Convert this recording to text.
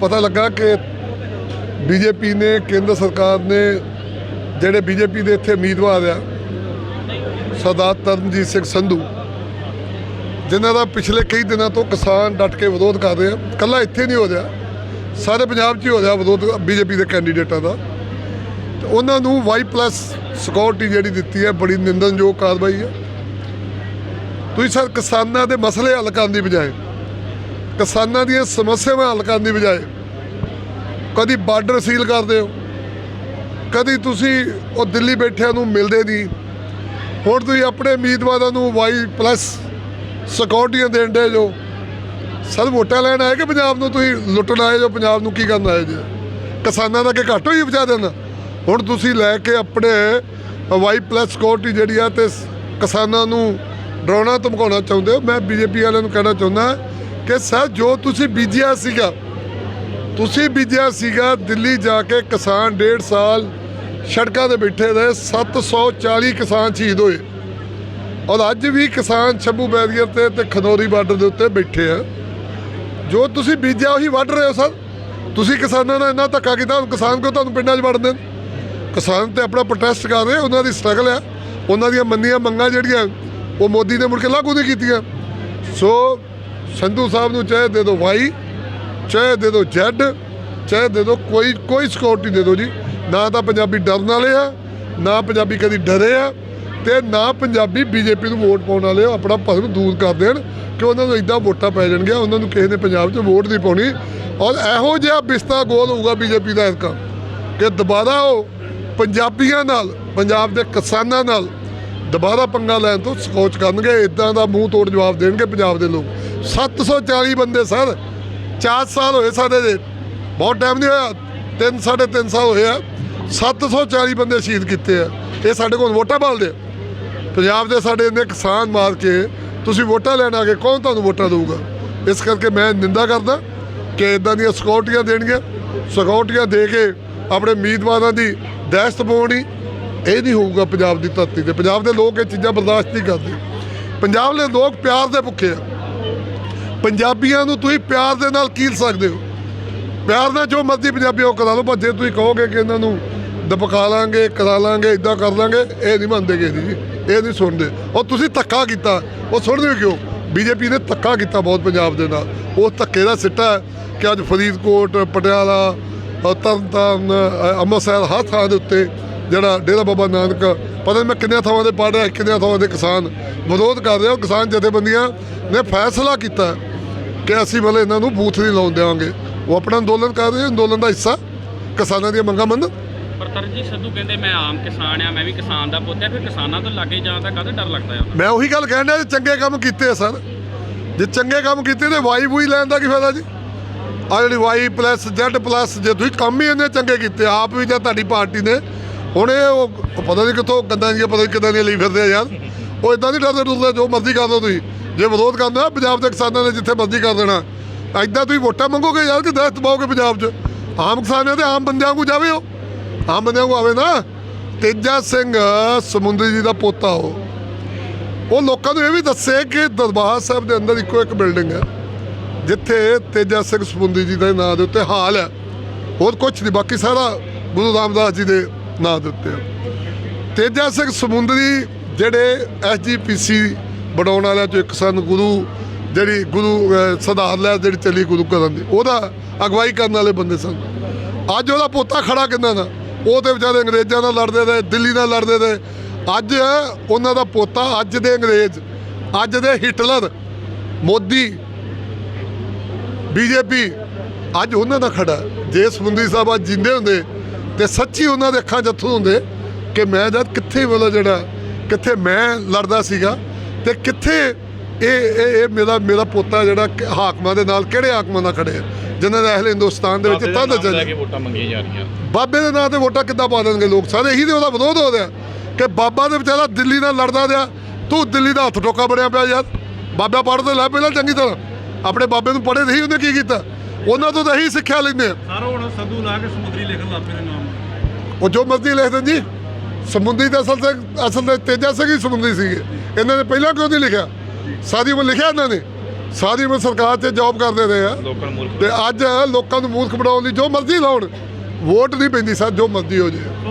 ਪਤਾ ਲੱਗਾ ਕਿ ਬੀਜੇਪੀ ਨੇ, ਕੇਂਦਰ ਸਰਕਾਰ ਨੇ ਜਿਹੜੇ ਬੀਜੇਪੀ ਦੇ ਇੱਥੇ ਉਮੀਦਵਾਰ ਆ, ਸਰਦਾਰ ਤਰਨਜੀਤ ਸਿੰਘ ਸੰਧੂ, ਜਿਨ੍ਹਾਂ ਦਾ ਪਿਛਲੇ ਕਈ ਦਿਨਾਂ ਤੋਂ ਕਿਸਾਨ ਡਟ ਕੇ ਵਿਰੋਧ ਕਰ ਰਹੇ ਆ ਕੱਲਾ ਇੱਥੇ ਨਹੀਂ ਹੋ ਰਿਹਾ, ਸਾਰੇ ਪੰਜਾਬ 'ਚ ਹੀ ਹੋ ਰਿਹਾ ਵਿਰੋਧ ਬੀਜੇਪੀ ਦੇ ਕੈਂਡੀਡੇਟਾਂ ਦਾ। ਤੇ ਉਹਨਾਂ ਨੂੰ ਵਾਈ ਪਲੱਸ ਸਿਕਿਉਰਿਟੀ ਜਿਹੜੀ ਦਿੱਤੀ ਹੈ, ਬੜੀ ਨਿੰਦਨਯੋਗ ਕਾਰਵਾਈ ਹੈ। ਤੁਸੀਂ ਸਰ ਕਿਸਾਨਾਂ ਦੇ ਮਸਲੇ ਹੱਲ ਕਰਨ ਦੀ ਬਜਾਏ ਕਿਸਾਨਾਂ ਦੀਆਂ ਸਮੱਸਿਆਵਾਂ ਹੱਲ ਕਰਨ ਦੀ ਬਜਾਏ ਕਦੀ ਬਾਰਡਰ ਸੀਲ ਕਰਦੇ ਹੋ ਕਦੀ ਤੁਸੀਂ ਉਹ ਦਿੱਲੀ ਬੈਠਿਆਂ ਨੂੰ ਮਿਲਦੇ ਨਹੀਂ। ਹੁਣ ਤੁਸੀਂ ਆਪਣੇ ਉਮੀਦਵਾਰਾਂ ਨੂੰ ਵਾਈ ਪਲੱਸ ਸਿਕਿਉਰਟੀਆਂ ਦੇਣ ਦੇ ਜੋ। ਸਰ, ਵੋਟਾਂ ਲੈਣ ਆਏ ਕਿ ਪੰਜਾਬ ਨੂੰ ਤੁਸੀਂ ਲੁੱਟਣ ਆਏ ਜੋ? ਪੰਜਾਬ ਨੂੰ ਕੀ ਕਰਨ ਆਏ ਜੀ? ਕਿਸਾਨਾਂ ਦਾ ਕਿ ਘੱਟ ਹੋਈ ਬਚਾ ਦੇਣਾ। ਹੁਣ ਤੁਸੀਂ ਲੈ ਕੇ ਆਪਣੇ ਵਾਈ ਪਲੱਸ ਸਿਕਿਉਰਟੀ ਜਿਹੜੀ ਆ ਤੇ ਕਿਸਾਨਾਂ ਨੂੰ ਡਰਾਉਣਾ ਧਮਕਾਉਣਾ ਚਾਹੁੰਦੇ ਹੋ। ਮੈਂ ਬੀਜੇਪੀ ਵਾਲਿਆਂ ਨੂੰ ਕਹਿਣਾ ਚਾਹੁੰਦਾ ਕਿ ਸਰ, ਜੋ ਤੁਸੀਂ ਬੀਜਿਆ ਸੀਗਾ, ਤੁਸੀਂ ਬੀਜਿਆ ਸੀਗਾ ਦਿੱਲੀ ਜਾ ਕੇ ਕਿਸਾਨ ਡੇਢ ਸਾਲ ਸੜਕਾਂ ਤੇ ਬੈਠੇ ਰਹੇ 740 ਕਿਸਾਨ ਸ਼ਹੀਦ ਹੋਏ। ਔਰ ਅੱਜ ਵੀ ਕਿਸਾਨ ਸ਼ੰਭੂ ਬੈਰੀਅਰ ਤੇ ਤੇ ਖਨੌਰੀ ਬਾਰਡਰ ਦੇ ਉੱਤੇ ਬੈਠੇ ਆ। ਜੋ ਤੁਸੀਂ ਬੀਜਿਆ ਉਹੀ ਵੱਢ ਰਹੇ ਹੋ, ਸਰ। ਤੁਸੀਂ ਕਿਸਾਨਾਂ ਨਾਲ ਇੰਨਾ ਧੱਕਾ ਕੀਤਾ ਕਿਸਾਨ ਕਿਉਂ ਤੁਹਾਨੂੰ ਪਿੰਡਾਂ 'ਚ ਵੜ ਦੇਣ? ਕਿਸਾਨ ਤੇ ਆਪਣਾ ਪ੍ਰੋਟੈਸਟ ਕਰ ਰਹੇ, ਉਹਨਾਂ ਦੀ ਸਟਰਗਲ ਆ। ਉਹਨਾਂ ਦੀਆਂ ਮੰਨੀਆਂ ਮੰਗਾਂ ਜਿਹੜੀਆਂ, ਉਹ ਮੋਦੀ ਨੇ ਮੁੜ ਕੇ ਲਾਗੂ ਨਹੀਂ ਕੀਤੀਆਂ। ਸੋ ਸੰਧੂ ਸਾਹਿਬ ਨੂੰ ਚਾਹੇ ਦੇ ਦਿਓ ਵਾਈ, ਚਾਹੇ ਦੇ ਦਿਓ ਜੈਡ, ਚਾਹੇ ਦੇ ਦਿਓ ਕੋਈ ਕੋਈ ਸਿਕਿਉਰਿਟੀ ਦੇ ਦਿਓ ਜੀ। ਨਾ ਤਾਂ ਪੰਜਾਬੀ ਡਰਨ ਵਾਲੇ ਆ, ਨਾ ਪੰਜਾਬੀ ਕਦੀ ਡਰੇ ਆ ਤੇ ਨਾ ਪੰਜਾਬੀ ਬੀਜੇਪੀ ਨੂੰ ਵੋਟ ਪਾਉਣ ਵਾਲੇ ਆ ਆਪਣਾ ਭਰਮ ਦੂਰ ਕਰ ਦੇਣ ਕਿ ਉਹਨਾਂ ਨੂੰ ਇਦਾਂ ਵੋਟਾਂ ਪੈ ਜਾਣਗੀਆਂ, ਉਹਨਾਂ ਨੂੰ ਕਿਸੇ ਨੇ ਪੰਜਾਬ 'ਚ ਵੋਟ ਨਹੀਂ ਪਾਉਣੀ। ਔਰ ਇਹੋ ਜਿਹਾ ਬਿਸਤਾ ਗੋਲ ਹੋਊਗਾ ਬੀਜੇਪੀ ਦਾ ਇਸਕਾ ਕਿ ਦੁਬਾਰਾ ਉਹ ਪੰਜਾਬੀਆਂ ਨਾਲ, ਪੰਜਾਬ ਦੇ ਕਿਸਾਨਾਂ ਨਾਲ ਦੁਬਾਰਾ ਪੰਗਾ ਲੈਣ ਤੋਂ ਸਕੋਚ ਕਰਨਗੇ ਇਦਾਂ ਦਾ ਮੂੰਹ ਤੋੜ ਜਵਾਬ ਦੇਣਗੇ ਪੰਜਾਬ ਦੇ ਲੋਕ। 740 ਬੰਦੇ ਸਰ। 4 ਸਾਲ ਹੋਏ ਸਾਡੇ ਦੇ। ਬਹੁਤ ਟਾਈਮ ਨਹੀਂ ਹੋਇਆ। 3 3.5 ਸਾਲ ਹੋਏ ਆ। 740 ਬੰਦੇ ਸ਼ਹੀਦ ਕੀਤੇ ਆ। ਇਹ ਸਾਡੇ ਕੋਲ ਵੋਟਾਂ ਭਾਲਦੇ ਆ। ਪੰਜਾਬ ਦੇ ਸਾਡੇ ਇੰਨੇ ਕਿਸਾਨ ਮਾਰ ਕੇ ਤੁਸੀਂ ਵੋਟਾਂ ਲੈਣ ਆ ਕੇ ਕੌਣ ਤੁਹਾਨੂੰ ਵੋਟਾਂ ਦੇਊਗਾ? ਇਸ ਕਰਕੇ ਮੈਂ ਨਿੰਦਾ ਕਰਦਾ ਕਿ ਇਦਾਂ ਦੀਆਂ ਸਿਕਿਉਰਟੀਆਂ ਦੇਣਗੇ ਸਿਕਿਉਰਟੀਆਂ ਦੇ ਕੇ ਆਪਣੇ ਉਮੀਦਵਾਰਾਂ ਦੀ ਦਹਿਸ਼ਤ ਪਾਉਣੀ। ਇਹ ਨਹੀਂ ਹੋਊਗਾ ਪੰਜਾਬ ਦੀ ਧਰਤੀ ਤੇ। ਪੰਜਾਬ ਦੇ ਲੋਕ ਇਹ ਚੀਜ਼ਾਂ ਬਰਦਾਸ਼ਤ ਨਹੀਂ ਕਰਦੇ। ਪੰਜਾਬ ਦੇ ਲੋਕ ਪਿਆਰ ਦੇ ਭੁੱਖੇ ਆ। ਪੰਜਾਬੀਆਂ ਨੂੰ ਤੁਸੀਂ ਪਿਆਰ ਦੇ ਨਾਲ ਕੀਲ ਸਕਦੇ ਹੋ। ਪਿਆਰ ਨਾਲ ਜੋ ਮਰਜ਼ੀ ਪੰਜਾਬੀ ਉਹ ਕਰਾ ਲਓ ਪਰ ਜੇ ਤੁਸੀਂ ਕਹੋਗੇ ਕਿ ਇਹਨਾਂ ਨੂੰ ਦਬਕਾ ਲਾਂਗੇ ਕਰਾ ਲਾਂਗੇ ਇਦਾਂ ਕਰ ਲਾਂਗੇ ਇਹ ਨਹੀਂ ਮੰਨਦੇ ਕਿਸੇ ਦੀ ਜੀ ਇਹ ਨਹੀਂ ਸੁਣਦੇ। ਔਰ ਤੁਸੀਂ ਧੱਕਾ ਕੀਤਾ ਉਹ ਸੁਣਦੇ ਕਿਉਂ? ਬੀਜੇਪੀ ਨੇ ਧੱਕਾ ਕੀਤਾ ਬਹੁਤ ਪੰਜਾਬ ਦੇ ਨਾਲ। ਉਹ ਧੱਕੇ ਦਾ ਸਿੱਟਾ ਕਿ ਅੱਜ ਫਰੀਦਕੋਟ ਪਟਿਆਲਾ ਅ, ਤਰਨਤਾਰਨ ਅੰਮ੍ਰਿਤਸਰ ਹਰ ਥਾਂ ਦੇ ਉੱਤੇ ਜਿਹੜਾ ਡੇਰਾ ਬਾਬਾ ਨਾਨਕ ਪਤਾ ਨਹੀਂ ਮੈਂ ਕਿੰਨੀਆਂ ਥਾਵਾਂ ਤੇ ਪੜ੍ਹ ਰਿਹਾ ਕਿੰਨੀਆਂ ਥਾਵਾਂ ਦੇ ਕਿਸਾਨ ਵਿਰੋਧ ਕਰ ਰਹੇ। ਹੋ ਕਿਸਾਨ ਜਥੇਬੰਦੀਆਂ ਨੇ ਫੈਸਲਾ ਕੀਤਾ ਕਿ ਅਸੀਂ ਮਤਲਬ ਇਹਨਾਂ ਨੂੰ ਬੂਥ ਨਹੀਂ ਲਾਉਣ ਦੇਵਾਂਗੇ ਉਹ ਆਪਣਾ ਅੰਦੋਲਨ ਕਰ ਰਹੇ ਅੰਦੋਲਨ ਦਾ ਹਿੱਸਾ ਕਿਸਾਨਾਂ ਦੀਆਂ ਮੰਗਾਂ ਮੰਨ ਪਰ ਤਰਜੀ ਸਿੱਧੂ ਕਹਿੰਦੇ ਮੈਂ ਆਮ ਕਿਸਾਨ ਆ ਮੈਂ ਵੀ ਕਿਸਾਨ ਦਾ ਪੁੱਤ ਆ। ਫਿਰ ਕਿਸਾਨਾਂ ਤੋਂ ਲਾਗੇ ਜਾਣ ਦਾ ਕਾਹਦਾ ਡਰ ਲੱਗਦਾ ਆ? ਮੈਂ ਉਹੀ ਗੱਲ ਕਹਿਣ ਡਿਆ ਜੇ ਚੰਗੇ ਕੰਮ ਕੀਤੇ ਆ ਸਰ। ਜੇ ਚੰਗੇ ਕੰਮ ਕੀਤੇ ਤੇ ਵਾਈ ਬੂਈ ਲੈਣ ਦਾ ਕੀ ਫਾਇਦਾ ਜੀ? ਆ ਜਿਹੜੀ ਵਾਈ ਪਲੱਸ ਜ਼ੈਡ ਪਲੱਸ ਜੇ ਤੁਸੀਂ ਕੰਮ ਹੀ ਇੰਨੇ ਚੰਗੇ ਕੀਤੇ ਆਪ ਵੀ ਜਾਂ ਤੁਹਾਡੀ ਪਾਰਟੀ ਨੇ। ਹੁਣ ਇਹ ਉਹ ਪਤਾ ਨਹੀਂ ਕਿੱਥੋਂ ਗੰਦਾਂ ਦੀਆਂ ਪਤਾ ਨਹੀਂ ਕਿੱਦਾਂ ਦੀਆਂ ਲਈ ਫਿਰਦੇ ਆ ਯਾਰ। ਉਹ ਇਦਾਂ ਨਹੀਂ ਡਰਦੇ ਡਰਦੇ ਜੋ ਮਰਜ਼ੀ ਕਰ ਲਓ ਤੁਸੀਂ। ਜੇ ਵਿਰੋਧ ਕਰਨਾ ਪੰਜਾਬ ਦੇ ਕਿਸਾਨਾਂ ਨੇ ਜਿੱਥੇ ਮਰਜ਼ੀ ਕਰ ਦੇਣਾ। ਐਦਾਂ ਤੁਸੀਂ ਵੋਟਾਂ ਮੰਗੋਗੇ ਯਾਰ ਕਿ ਦਹਿਸ਼ਤ ਪਾਓਗੇ ਪੰਜਾਬ 'ਚ? ਆਮ ਕਿਸਾਨ ਤੇ ਆਮ ਬੰਦਿਆਂ ਨੂੰ ਜਾਵੇ ਉਹ। ਆਮ ਬੰਦਿਆਂ ਨੂੰ ਆਵੇ ਨਾ। ਤੇਜਾ ਸਿੰਘ ਸਮੁੰਦਰੀ ਜੀ ਦਾ ਪੋਤਾ ਉਹ। ਉਹ ਲੋਕਾਂ ਨੂੰ ਇਹ ਵੀ ਦੱਸੇ ਕਿ ਦਰਬਾਰ ਸਾਹਿਬ ਦੇ ਅੰਦਰ ਇੱਕੋ ਇੱਕ ਬਿਲਡਿੰਗ ਹੈ, ਜਿੱਥੇ ਤੇਜਾ ਸਿੰਘ ਸਮੁੰਦਰੀ ਜੀ ਦੇ ਨਾਂ ਦੇ ਉੱਤੇ ਹਾਲ ਹੈ। ਹੋਰ ਕੁਝ ਨਹੀਂ, ਬਾਕੀ ਸਾਰਾ ਗੁਰੂ ਰਾਮਦਾਸ ਜੀ ਦੇ ਨਾਂ ਦੇ ਉੱਤੇ ਹੈ। ਤੇਜਾ ਸਿੰਘ ਸਮੁੰਦਰੀ ਜਿਹੜੇ ਐਸਜੀਪੀਸੀ ਬਣਾਉਣ ਵਾਲਿਆਂ ਚੋਂ ਇੱਕ ਸਨ ਗੁਰੂ ਜਿਹੜੀ ਗੁਰੂ ਅਹ, ਸੁਧਾਰ ਲੈ ਜਿਹੜੀ ਚੱਲੀ ਗੁਰੂ ਕਰਨ ਦੀ ਉਹਦਾ ਅਗਵਾਈ ਕਰਨ ਵਾਲੇ ਬੰਦੇ ਸਨ। ਅੱਜ ਉਹਦਾ ਪੋਤਾ ਖੜਾ ਕਿੰਨਾ ਦਾ ਉਹ ਤੇ ਵਿਚਾਰੇ ਅੰਗਰੇਜ਼ਾਂ ਨਾਲ ਲੜਦੇ ਰਹੇ ਦਿੱਲੀ ਨਾਲ ਲੜਦੇ ਰਹੇ। ਅੱਜ ਉਹਨਾਂ ਦਾ ਪੋਤਾ ਅੱਜ ਦੇ ਅੰਗਰੇਜ਼ ਅੱਜ ਦੇ ਹਿਟਲਰ ਮੋਦੀ ਬੀਜੇਪੀ ਅੱਜ ਉਹਨਾਂ ਦਾ ਖੜਾ ਜੇ ਸਮੁੰਦਰੀ ਸਾਹਿਬ ਅੱਜ ਜਿੰਦੇ ਹੁੰਦੇ ਤੇ ਸੱਚੀ ਉਹਨਾਂ ਦੇ ਅੱਖਾਂ ਜੱਥੋਂ ਹੁੰਦੇ ਕਿ ਮੈਂ ਜਦ ਕਿੱਥੇ ਵਾਲਾ ਜਿਹੜਾ ਕਿੱਥੇ ਮੈਂ ਲੜਦਾ ਸੀਗਾ ਤੇ ਕਿੱਥੇ ਇਹ ਇਹ ਇਹ ਮੇਰਾ ਮੇਰਾ ਪੋਤਾ ਜਿਹੜਾ ਹਾਕਮਾਂ ਦੇ ਨਾਲ ਕਿਹੜੇ ਹਾਕਮਾਂ ਨਾਲ ਖੜੇ ਜਿਨ੍ਹਾਂ ਦਾ ਅਹਿਲ ਹਿੰਦੁਸਤਾਨ ਦੇ ਵਿੱਚ ਤਦ ਕੇ ਵੋਟਾਂ ਮੰਗੀਆਂ ਜਾ ਰਹੀਆਂ। ਬਾਬੇ ਦੇ ਨਾਂ ਤੇ ਵੋਟਾਂ ਕਿੱਦਾਂ ਪਾ ਦੇਣਗੇ ਲੋਕ? ਸਾਰੇ ਇਹੀ ਤੇ ਉਹਦਾ ਵਿਰੋਧ ਹੋ ਰਿਹਾ ਕਿ ਬਾਬਾ ਦੇ ਵਿਚਾਰਾ ਦਿੱਲੀ ਨਾਲ ਲੜਦਾ ਰਿਹਾ। ਤੂੰ ਦਿੱਲੀ ਦਾ ਹੱਥ ਟੋਕਾ ਬਣਿਆ ਪਿਆ ਯਾਰ। ਬਾਬਾ ਪੜ੍ਹਦੇ ਲੈ ਪਹਿਲਾਂ ਚੰਗੀ ਤਰ੍ਹਾਂ। ਆਪਣੇ ਬਾਬੇ ਨੂੰ ਪੜ੍ਹੇ ਨਹੀਂ ਉਹਨੇ ਕੀ ਕੀਤਾ? ਉਹਨਾਂ ਤੋਂ ਤਾਂ ਇਹੀ ਸਿੱਖਿਆ ਲੈਂਦੇ ਆ। ਸਾਰਾ ਹੁਣ ਸੰਧੂ ਲਾ ਕੇ ਸਮੁੰਦਰੀ ਲਿਖਣ ਲੱਗ ਪਏ ਨੇ ਨਾਮ। ਉਹ ਜੋ ਮਰਜ਼ੀ ਲਿਖ ਦੇਣ ਜੀ। ਸਮੁੰਦਰੀ ਦਾ ਅਸਲ ਤੇ ਅਸਲ ਤੇ ਤੇਜਾ ਸਿੰਘ ਹੀ ਸਮੁੰਦਰੀ ਸੀਗੇ। ਇਹਨਾਂ ਨੇ ਪਹਿਲਾਂ ਕਿਉਂ ਨਹੀਂ ਲਿਖਿਆ? ਸਾਰੀ ਉਮਰ ਲਿਖਿਆ ਇਹਨਾਂ ਨੇ। ਸਾਰੀ ਉਮਰ ਸਰਕਾਰ 'ਚ ਜੌਬ ਕਰਦੇ ਰਹੇ ਆ। ਤੇ ਅੱਜ ਲੋਕਾਂ ਨੂੰ ਮੂਰਖ ਬਣਾਉਣ ਲਈ ਜੋ ਮਰਜ਼ੀ ਲਾਉਣ ਵੋਟ ਨਹੀਂ ਪੈਂਦੀ ਸਰ ਜੋ ਮਰਜ਼ੀ ਹੋ ਜੇ।